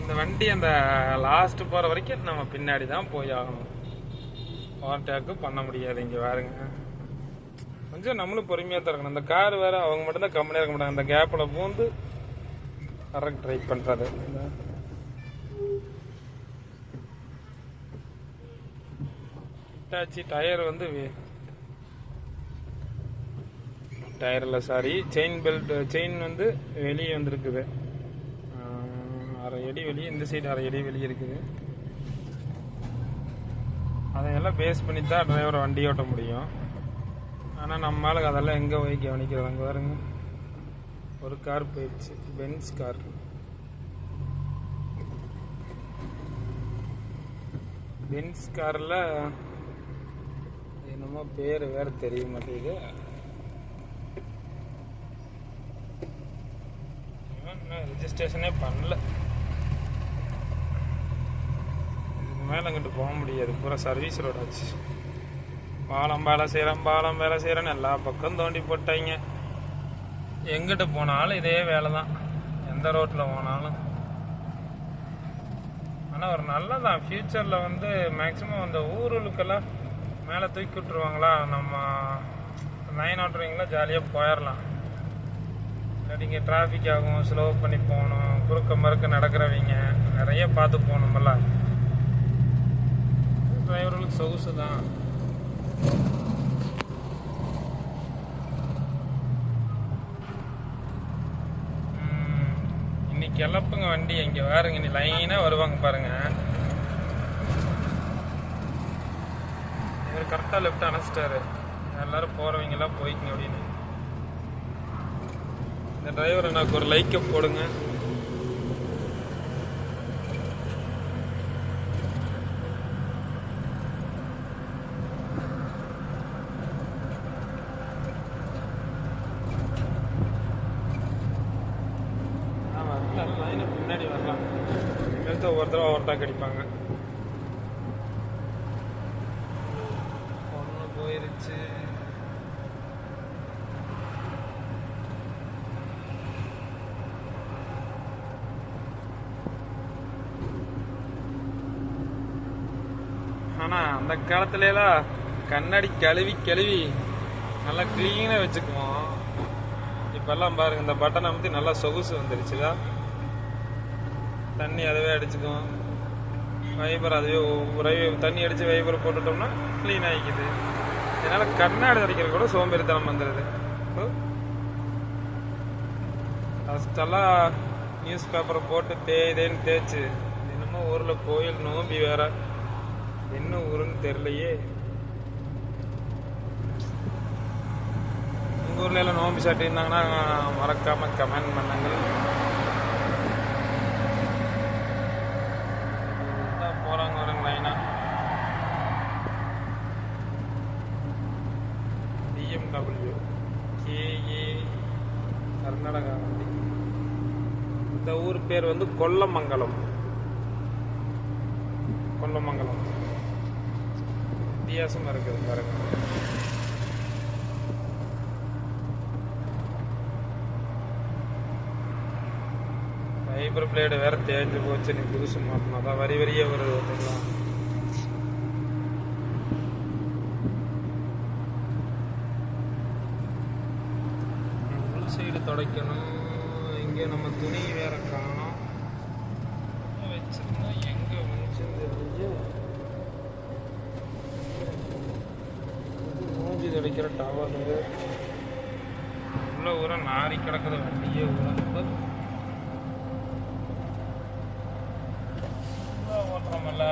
இந்த வண்டி அந்த லாஸ்ட் போகிற வரைக்கும் நம்ம பின்னாடி தான் போய் ஆகணும். ஓவர்டேக்கு பண்ண முடியாது இங்கே பாருங்க. கொஞ்சம் நம்மளும் பொறுமையாக தான் இருக்கணும். கார் வேறு அவங்க மட்டும்தான் கம்மியாக இருக்க மாட்டாங்க. அந்த கேப்பில் பூந்து கரெக்ட் ட்ரை பண்ணுறது ஹிட்டாச்சி டயர் வந்து டயரில் சாரி செயின் பெல்ட் செயின் வந்து வெளியே வந்திருக்குது. அரை அடி வெளியே இந்த சைடு அரை அடி வெளியே இருக்குது. அதையெல்லாம் பேஸ் பண்ணி தான் டிரைவர் வண்டி ஓட்ட முடியும். ஆனால் நம்மளால அதெல்லாம் எங்கே போய் கவனிக்கிறது? அங்கே பாருங்க. ஒரு கார் போயிடுச்சு. பென்ஸ் கார் பென்ஸ் காரில் என்னமோ பேர் வேறு தெரிய மாட்டேங்குது. ரெஜிஸ்ட்ரேஷனே பண்ணல. மேலே அங்கிட்டு போக முடியாது. பூரா சர்வீஸ் ரோடு ஆச்சு. பாலம் வேலை செய்கிறேன் பாலம் வேலை செய்கிறேன்னு எல்லா பக்கம் தோண்டி போட்டாங்க. எங்கிட்டு போனாலும் இதே வேலை தான் எந்த ரோட்டில் போனாலும். ஆனால் ஒரு நல்லதான். ஃப்யூச்சரில் வந்து மேக்ஸிமம் அந்த ஊருகளுக்கெல்லாம் மேலே தூக்கி விட்டுருவாங்களா? நம்ம நைன் ஓட்டுறவங்களா ஜாலியாக போயிடலாம் இல்லாட்டி இங்கே டிராஃபிக் ஆகும் ஸ்லோ பண்ணி போகணும் குறுக்க மறுக்க நடக்கிறவங்க நிறைய பார்த்து போகணும்ல. டிரைவர்களுக்கு சொகுசு தான். இன்னைக்கு கிளப்புங்க வண்டி இங்கே வேறுங்க நீ லைனாக வருவாங்க பாருங்க. இவர் கரெக்டாக லெஃப்ட் அணைச்சிட்டாரு. எல்லாரும் போகிறவங்க போய்க்குங்க அப்படின்னு. இந்த டிரைவர் எனக்கு ஒரு லைக்கை போடுங்க. இனிமேல் தான் ஒவ்வொருத்தரும் டாக் அடிப்பாங்க. ஒன்று போயிருச்சு. ஆனால் அந்த காலத்துலலாம் கண்ணாடி கழுவி கழுவி நல்லா க்ளீனாக வச்சுக்குவோம். இப்போல்லாம் பாருங்க இந்த பட்டன் அமுத்தி நல்லா சொகுசு வந்துருச்சுதா தண்ணி அதுவே அடிச்சுக்கும். வைபர் அதுவே ஒரே தண்ணி அடித்து வைபர் போட்டுட்டோம்னா க்ளீன் ஆகிக்குது இதனால் கண்ணாடி அடிக்கிற கூட சோம்பேறித்தனம் வந்துடுது ஃபஸ்ட்டெல்லாம் நியூஸ் பேப்பரை போட்டு தேய்தேன்னு தேய்ச்சி. என்னமோ ஊரில் கோயில் நோம்பி வேற. என்ன ஊருன்னு தெரியலையே. உங்கள் ஊர்ல எல்லாம் நோம்பி சாட்டி இருந்தாங்கன்னா மறக்காமல் கமெண்ட் பண்ணாங்க. இதான் போறாங்க வருங்க லைனா பிஎம்டபிள்யூ கேஏ கர்நாடகா வண்டி. இந்த ஊர் பேர் வந்து கொல்லமங்கலம். கொல்லமங்கலம். வித்தியாசமா இருக்குது பாருங்க. ஸ்லீப்பர் பிளேடு வேற தேஞ்சு போச்சு நீ புதுசு மாட்டணும் அதான் வரி வரியே வருது ஓகேங்களா உள் சைடு துடைக்கணும். இங்கே நம்ம துணி வேற காணும். வச்சிருந்தா எங்க முடிச்சது மூஞ்சி துடைக்கிற டவர் உள்ள ஊர நாரி கிடக்குது வண்டியே உழப்பு ஓட்டுறோமல்ல